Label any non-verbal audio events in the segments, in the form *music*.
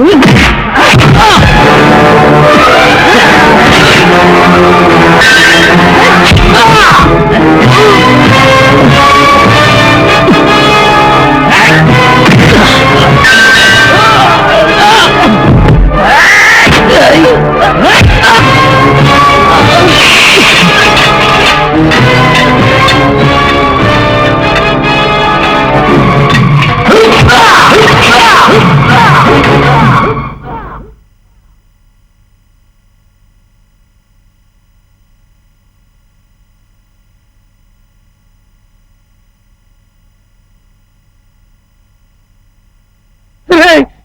Ooh!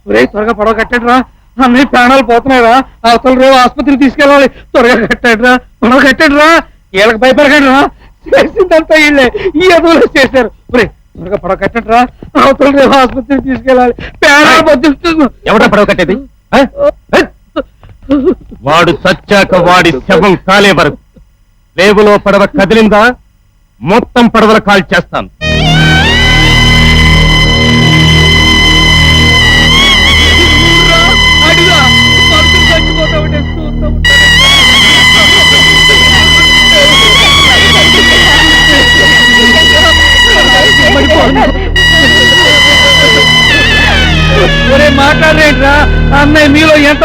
ఒరే త్వరగా పడవ కట్టండి రా అన్ని ప్రాణాలు పోతున్నాయిరా. అవతల రేపు ఆసుపత్రికి తీసుకెళ్ళాలి. త్వరగా కట్టండి రా పడవ కట్టండి రా వీళ్ళకి భయపడకండి రా చేసిందంతా వీళ్ళే ఈ ఎదురు చేశారు. ఒరే త్వరగా పడవ కట్టండి రా అవతల రేపు ఆసుపత్రికి తీసుకెళ్ళాలి. ప్రాణాలు బతుకుతుంది ఎవడ పడవ కట్టేది? వాడు చచ్చాక వాడి శవం కాలే వరకు. లేబులో పడవ కదిలిందా? మొత్తం పడవల కాల్ చేస్తాను.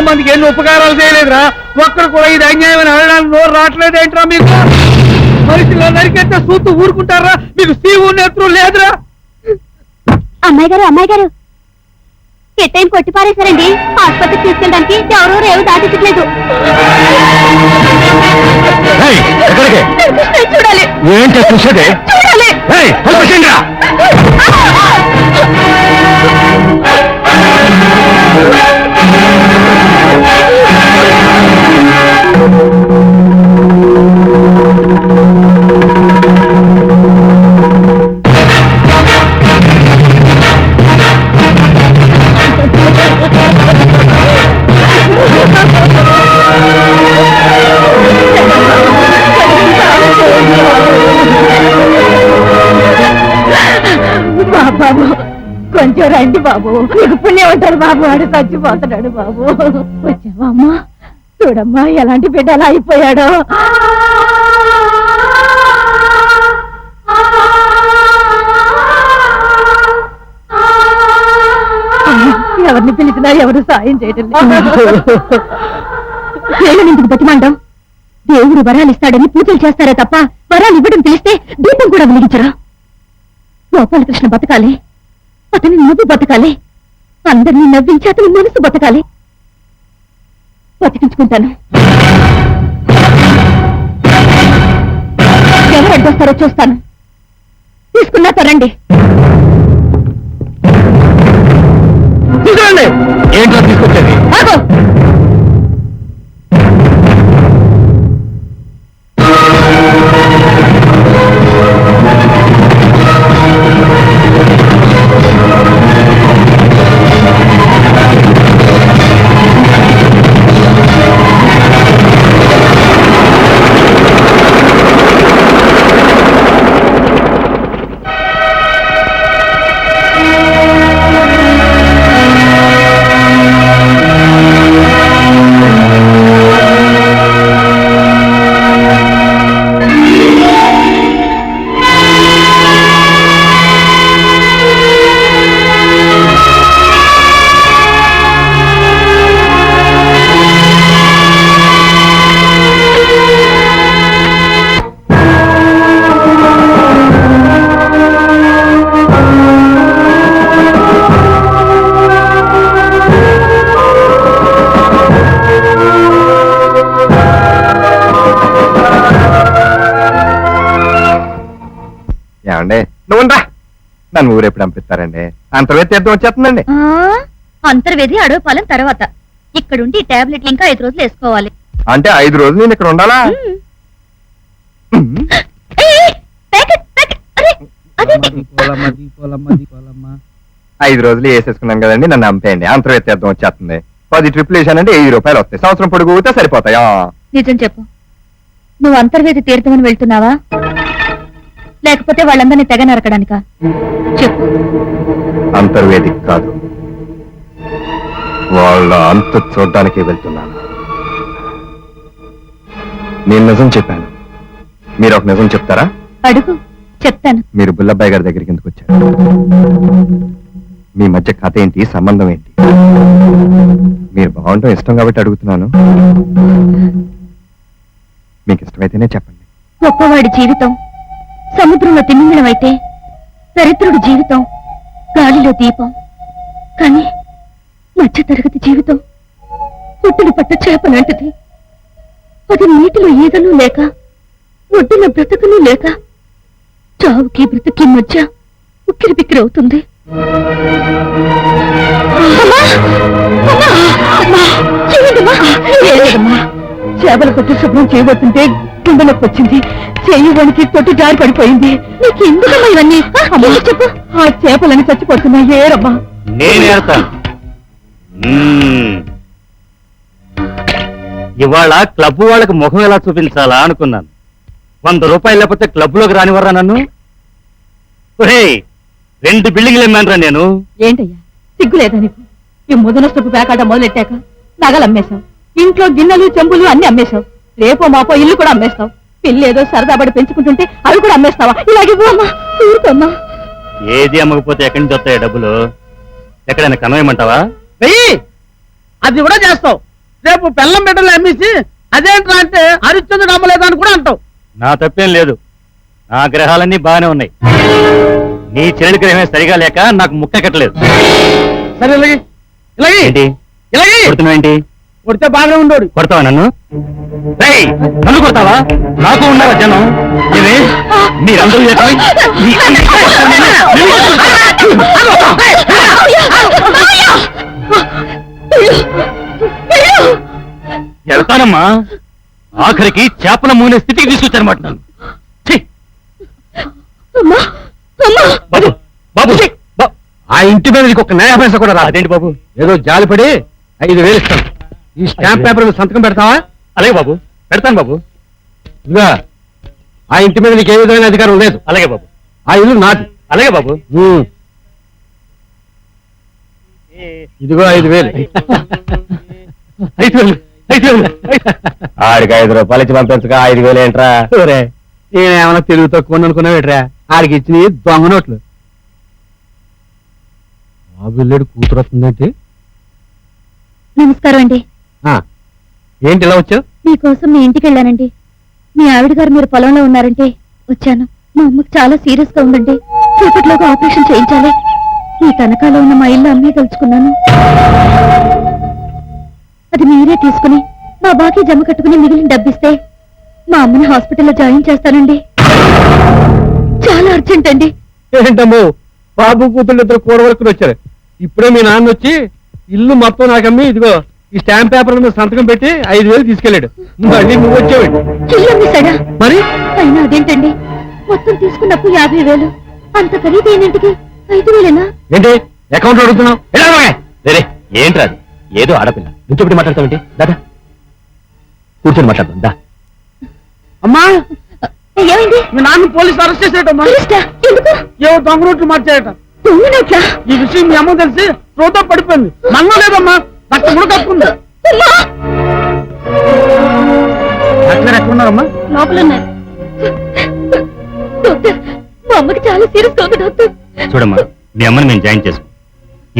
మందికి ఎన్ని ఉపకారాలు చేయలేదురా? ఒక్కరు కూడా ఇది అన్యాయమైన అనడానికి నోరు రావట్లేదేంట్రా మీకు? మనుషులు నరికెత్తే చూస్తూ ఊరుకుంటారా? మీకు సీవు నేత్రం లేదురా? అమ్మాయి గారు అమ్మాయి గారు. ఎట్టైం కొట్టి పారేశారండి? ఆసుపత్రికి తీసుకెళ్ళడానికి ఎవరూ రేవు దాటించట్లేదు. చూడాలి. ఏంటి చూసేదే చూడాలి. రండి బాబు. నీకు పుణ్యం ఉంటాడు బాబు. వాడు చచ్చిపోతున్నాడు బాబు. వచ్చావా అమ్మా చూడమ్మా ఎలాంటి బిడ్డ అలా అయిపోయాడో. ఎవరిని పిలిచినా ఎవరు సాయం చేయడం ఎందుకు బతిమంటాం దేవుడు వరాలు ఇస్తాడని పూజలు చేస్తారే తప్ప వరాలు ఇవ్వడం తెలిస్తే దీపం కూడా వెలిగించరా? గోపాలకృష్ణ బతకాలి. అతని నవ్వు బతకాలి. అందరినీ నవ్వించి అతని మనసు బతకాలి. బతికించుకుంటాను. ఎవరు అడ్డొస్తారో చూస్తాను. తీసుకున్నా తరండి ఏమండి? నువ్వు నన్ను ఊరెప్పుడు పంపిస్తారండి అంతర్వేది తీర్థం వచ్చేస్తుందండి అంతర్వేది అడవి పాలెం తర్వాత. ఇక్కడుండి టాబ్లెట్లు ఇంకా ఐదు రోజులు వేసుకోవాలి. అంటే ఐదు రోజులు నేను ఇక్కడ ఉండాలా? ఐదు రోజులు వేసేసుకున్నాను కదండి నన్ను పంపేయండి అంతర్వేది తీర్థం వచ్చేస్తుంది. పది ట్రిప్లు వేసానంటే వెయ్యి రూపాయలు వస్తాయి. సంవత్సరం పొడుగు ఊతే సరిపోతాయా? నిజం చెప్పు. నువ్వు అంతర్వేది తీర్థమని వెళ్తున్నావా? లేకపోతే వాళ్ళందరినీ తెగ నరకడానికా? చెప్పు. అంతర్వేదిక్ కాదు. వాళ్ళ అంత చూడ్డానికే వెళ్తున్నాను. నేను నిజం చెప్పాను. మీరు ఒక నిజం చెప్తారా? అడుగు. చెప్తాను. మీరు బుల్లబ్బాయి గారి దగ్గరికి ఎందుకు వచ్చారు? మీ మధ్య కథ ఏంటి? సంబంధం ఏంటి? మీరు బాగుండటం ఇష్టం కాబట్టి అడుగుతున్నాను. మీకు ఇష్టమైతేనే చెప్పండి. గొప్పవాడి జీవితం సముద్రంలో తిమింగళం అయితే దరిద్రుడి జీవితం గాలిలో దీపం కానీ మధ్యతరగతి జీవితం ఒడ్డున పట్ట చేప లాంటిది. అది నీటిలో ఈగలు లేక ఒడ్డున బ్రతకలు లేక చావుకి బ్రతుకి మధ్య ఉక్కిరి బిక్కిరి అవుతుంది చేపల కొట్టి శుభ్రం చేయబోతుంటే గుండెలోకి వచ్చింది. చెయ్యి వణికి కొట్టి జారి పడిపోయింది. నీకు ఎందుకమ్మా ఇవన్నీ చెప్పు. ఆ చేపలని చచ్చిపోతున్నాయి ఏరమ్మా ఇవాళ క్లబ్ వాళ్ళకి ముఖం ఎలా చూపించాలా అనుకున్నాను. వంద రూపాయలు లేకపోతే క్లబ్లోకి రానివర్రా నన్ను? ఒరేయ్ రెండు బిల్డింగ్లు ఇమ్మానురా నేను? ఏంటయ్యా? సిగ్గులేదా నీకు? ఈ ముదనష్టపు పేకాట మొదలెట్టాక నగలు అమ్మేశావు ఇంట్లో గిన్నెలు చెంబులు అన్ని అమ్మేశావు. రేపో మాపో ఇల్లు కూడా అమ్మేస్తావు. పిల్లి ఏదో సరదా పడి పెంచుకుంటుంటే అవి కూడా అమ్మేస్తావా? ఇలాగే పో అమ్మా. ఊరుకోమ్మా ఏది అమ్మకపోతే ఎక్కడి నుంచి వస్తాయి డబ్బులు? ఎక్కడైనా కనవేయమంటావా? వెయ్యి! అది కూడా చేస్తావు. రేపు బెల్లం బిడ్డలు అమ్మేసి అదేంట్రా అంటే హరిశ్చంద్రుడు అమ్మలేదని కూడా అంటావు. నా తప్పేం లేదు. నా గ్రహాలన్నీ బాగానే ఉన్నాయి. నీ చెల్లి గ్రహమే సరిగా లేక నాకు ముక్క కట్టలేదు సరే ఇలాగే. ఇలాగే. ఏంటి? ఇలాగే. కొడుతున్నావు ఏంటి కొడితే బాగానే ఉండోడు కొడతావా నన్ను రేయ్, నన్ను కొడతావా నాకు ఉన్నారా జనం ఏమే మీరందరూ వెళ్తానమ్మా ఆఖరికి చేపల మూనే స్థితికి తీసుకొచ్చారన్నమాట నన్ను ఛీ! అమ్మా అమ్మా బాబు బాబు ఆ ఇంటి మీద నీకు ఒక న్యాయ పైసా కూడా రాదు అదేంటి బాబు ఏదో జాలిపడి ఐదు వేలు ఇస్తాను ఈ స్టాంప్ పేపర్ మీద సంతకం పెడతావా? అలాగే బాబు. పెడతాను బాబు. ఇదిగా ఆ ఇంటి మీద నీకు ఏ విధమైన అధికారం లేదు. అలాగే బాబు. ఆ ఇల్లు నాది. అలాగే బాబు. ఉమ్. ఇదిగో ఐదు వేలు. ఐదు వేలు. ఐదు వేలు. ఆడికి ఐదు రూపాయలు ఇచ్చి పంపించక ఐదు వేలు ఏంట్రా? నేనేమన్నా తెలుగు తక్కువ అనుకున్నావేట్రా ఆడికి ఇచ్చిన దొంగ నోట్లు. బాబు వెళ్ళాడు కూతురు వస్తుందంటే? నమస్కారం అండి. ఆ, ఏంటి ఇలా వచ్చావు? మీకోసం మీ ఇంటికి వెళ్ళానండి. మీ ఆవిడ గారు మీరు పొలంలో ఉన్నారంటే వచ్చాను. మా అమ్మకి చాలా సీరియస్గా ఉందండి. రేపటిలోగా ఆపరేషన్ చేయించాలి. మీ తనఖాలో ఉన్న మా ఇల్లు అమ్మే తలుచుకున్నాను. అది మీరే తీసుకుని మా బాకీ జమ కట్టుకుని మిగిలిన డబ్బిస్తే మా అమ్మని హాస్పిటల్లో జాయిన్ చేస్తానండి. చాలా అర్జెంట్ అండి. ఏంటమ్మో బాబు కూతుళ్ళు ఇద్దరు కూడ వరకు వచ్చారు. ఇప్పుడే మీ నాన్న వచ్చి ఇల్లు మొత్తం నాకమ్మి ఇదిగో ఈ స్టాంప్ పేపర్ మీద సంతకం పెట్టి ఐదు వేలు తీసుకెళ్ళాడు. మళ్ళీ నువ్వు వచ్చావండి ఇల్లు అమ్మేశాడా మరి? అయినా అదేంటండి? మొత్తం తీసుకున్నప్పుడు యాభై వేలు. అంత ఖరీదైనంటికి ఐదు వేలేనా? ఏంటి? అకౌంట్ అడుగుతున్నావు? సరే ఏంట్రా అది? ఏదో ఆడపిల్ల. నుంచోబెట్టి మాట్లాడతావేంటి? దాదా కూర్చొని మాట్లాడదాం దా. అమ్మా! ఏమైంది? మీ నాన్న పోలీసులు అరెస్ట్ చేసేటమ్మా. పోలీస్టా? ఎందుకు? ఏవో దొంగ నోట్లు మార్చేయట. దొంగ నోట్లా? ఈ విషయం మీ అమ్మ తెలిసి రోతో పడిపోయింది. మన్న లేదమ్మా. రక్తం కూడా కప్పుకుంది అమ్మా! డాక్టర్ ఎక్కడ ఉన్నారమ్మా లోపల ఉన్నారు. డాక్టర్ మా అమ్మకి చాలా సీరియస్ ఉంది డాక్టర్. చూడమ్మా మీ అమ్మని మేము జాయిన్ చేసుకో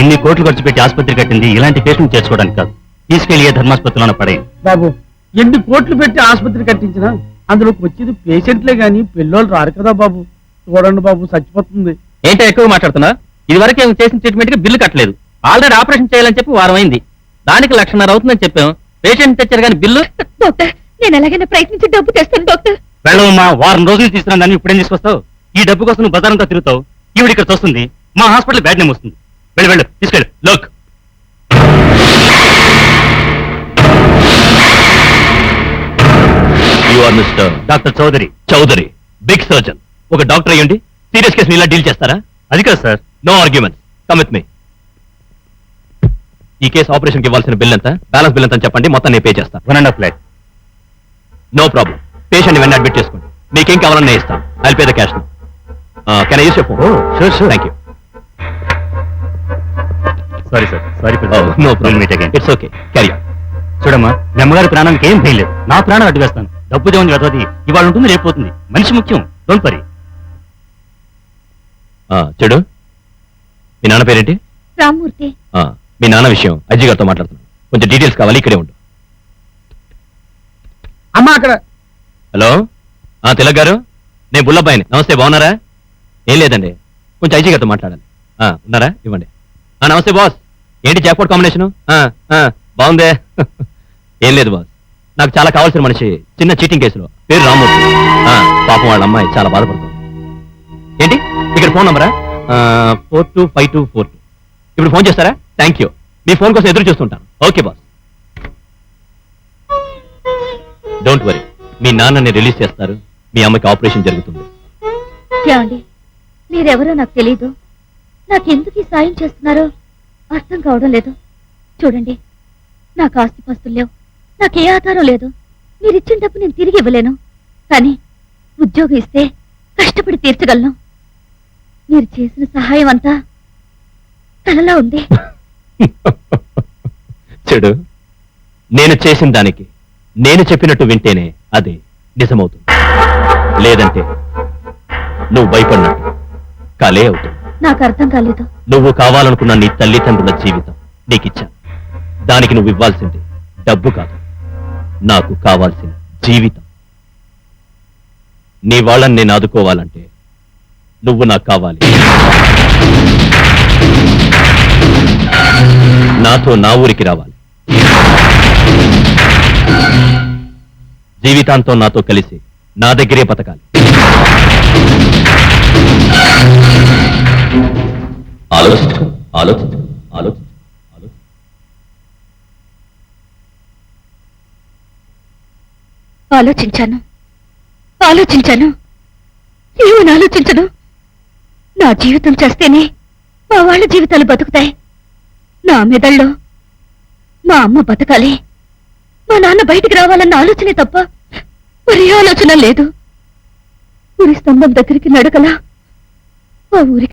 ఇన్ని కోట్లు ఖర్చు పెట్టి ఆసుపత్రి కట్టింది ఇలాంటి పేషెంట్ చేసుకోవడానికి కాదు. తీసుకెళ్ళి ఏ ధర్మాసుపత్రిలోనే పడేయండి. బాబు ఎన్ని కోట్లు పెట్టి ఆసుపత్రి కట్టించినా అందులోకి వచ్చేది పేషెంట్లే గాని పిల్లోళ్ళు రారు కదా బాబు. చూడండి బాబు చచ్చిపోతుంది. ఏంటో ఎక్కువ మాట్లాడుతున్నా? ఇది వరకు ఏం చేసిన ట్రీట్మెంట్కి బిల్లు కట్టలేదు. ఆల్రెడీ ఆపరేషన్ చేయాలని చెప్పి వారం అయింది. దానికి లక్షన్నర అవుతుందని చెప్పాం. పేషెంట్ తెచ్చారు కానీ బిల్లు? డాక్టర్ నేను ఎలాగైనా ప్రయత్నించి డబ్బు తెస్తాను డాక్టర్. వెళ్ళవమ్మా వారం రోజులు తీసుకున్నా దాన్ని ఇప్పుడేం తీసుకొస్తావు? ఈ డబ్బు కోసం నువ్వు బజారంతా తిరుగుతావు. ఈవిడ ఇక్కడ వస్తుంది మా హాస్పిటల్ బ్యాడ్ నేమ్ వస్తుంది. వెళ్ళు వెళ్ళు తీసుకెళ్ళు. Look you are mister doctor Chaudhary Chaudhary big surgeon ఒక డాక్టర్ అయ్యండి సీరియస్ కేసు ఇలా డీల్ చేస్తారా? అది కాదు sir no argument come with me ఈ కేసు ఆపరేషన్కి ఇవ్వాల్సిన బిల్ ఎంత? బ్యాలెన్స్ బిల్ ఎంత అని చెప్పండి మొత్తం నేను పే చేస్తాను one and half lakh no problem. Patient వెంటనే అడ్మిట్ చేసుకోండి. మీకేం కావాలన్నా నేను ఇస్తాను I pay the cash. Can I use phone? Sure sure thank you sorry sir sorry no problem it's okay carry చూడమ్మా మీ అమ్మగారి ప్రాణానికి ఏం భయం లేదు. నా ప్రాణం అడ్డు వేస్తాను. డబ్బు దేవుని వెతది ఇవాళ ఉంటుంది రేపు పోతుంది. మనిషి ముఖ్యం. డోంట్ వరీ చెడు. మీ నాన్న పేరేంటి? రామ్మూర్తి. ఆ, మీ నాన్న విషయం అజ్జి గారితో మాట్లాడుతున్నాను. కొంచెం డీటెయిల్స్ కావాలి ఇక్కడే ఉండు. అమ్మా అక్కడ. హలో? ఆ తిలక్ గారు? నేను బుల్లబ్బాయిని. నమస్తే బాగున్నారా? ఏం లేదండి. కొంచెం అజ్జి గారితో మాట్లాడాలి. ఆ, ఉన్నారా? ఇవ్వండి. ఆ, నమస్తే బాస్. ఏంటి జాక్పాట్ కాంబినేషన్ బాగుందే. *laughs* ఏం లేదు బాస్. నాకు చాలా కావాల్సిన మనిషి చిన్న చీటింగ్ కేసులో పేరు రామూర్తి ఆ, పాపం వాళ్ళ అమ్మాయి చాలా బాధపడుతుంది. ఏంటి? ఇక్కడ phone నంబరా? Four two five two four two. ఇప్పుడు ఫోన్ చేస్తారా? థ్యాంక్ యూ మీ ఫోన్ కోసం ఎదురు చూస్తుంటాను. ఓకే బాస్ డోంట్ వరీ మీ నాన్నని రిలీజ్ చేస్తారు. మీ అమ్మకి ఆపరేషన్ జరుగుతుంది. ఏమండి? మీరెవరో నాకు తెలీదు. నాకెందుకు ఈ సాయం చేస్తున్నారో అర్థం కావడం లేదు. చూడండి నాకు ఆస్తిపాస్తులు లేవు. నాకే ఆధారం లేదు. మీరు ఇచ్చిన డబ్బు నేను తిరిగి ఇవ్వలేను. కానీ ఉద్యోగం ఇస్తే కష్టపడి తీర్చగలను. మీరు చేసిన సహాయం అంతా కలలా ఉంది. *laughs* చెడు నేను చేసిన దానికి నేను చెప్పినట్టు వింటేనే అది నిజమవుతుంది. లేదంటే నువ్వు భయపడినట్టు కలే అవుతుంది. నాకు అర్థం కాలేదు. నువ్వు కావాలనుకున్న నీ తల్లిదండ్రుల జీవితం నీకిచ్చాను. దానికి నువ్వు ఇవ్వాల్సింది డబ్బు కాదు నాకు కావాల్సిన జీవితం. నీ వాళ్ళని నేను ఆదుకోవాలంటే నువ్వు నాకు కావాలి. నాతో నా ఊరికి రావాలి. జీవితాంతం నాతో కలిసి నా దగ్గరే బతకాలి. ఆలోచించు ఆలోచించాను. ఆలోచించాను. ఏమని ఆలోచించను? నా జీవితం చేస్తేనే మా వాళ్ళ జీవితాలు బతుకుతాయి. నా మెదళ్ళలో మా అమ్మ బతకాలి. మా నాన్న బయటికి రావాలన్న ఆలోచనే తప్ప మరి ఆలోచన లేదు. ఊరి స్తంభం దగ్గరికి నడకలా. ఆ ఊరికి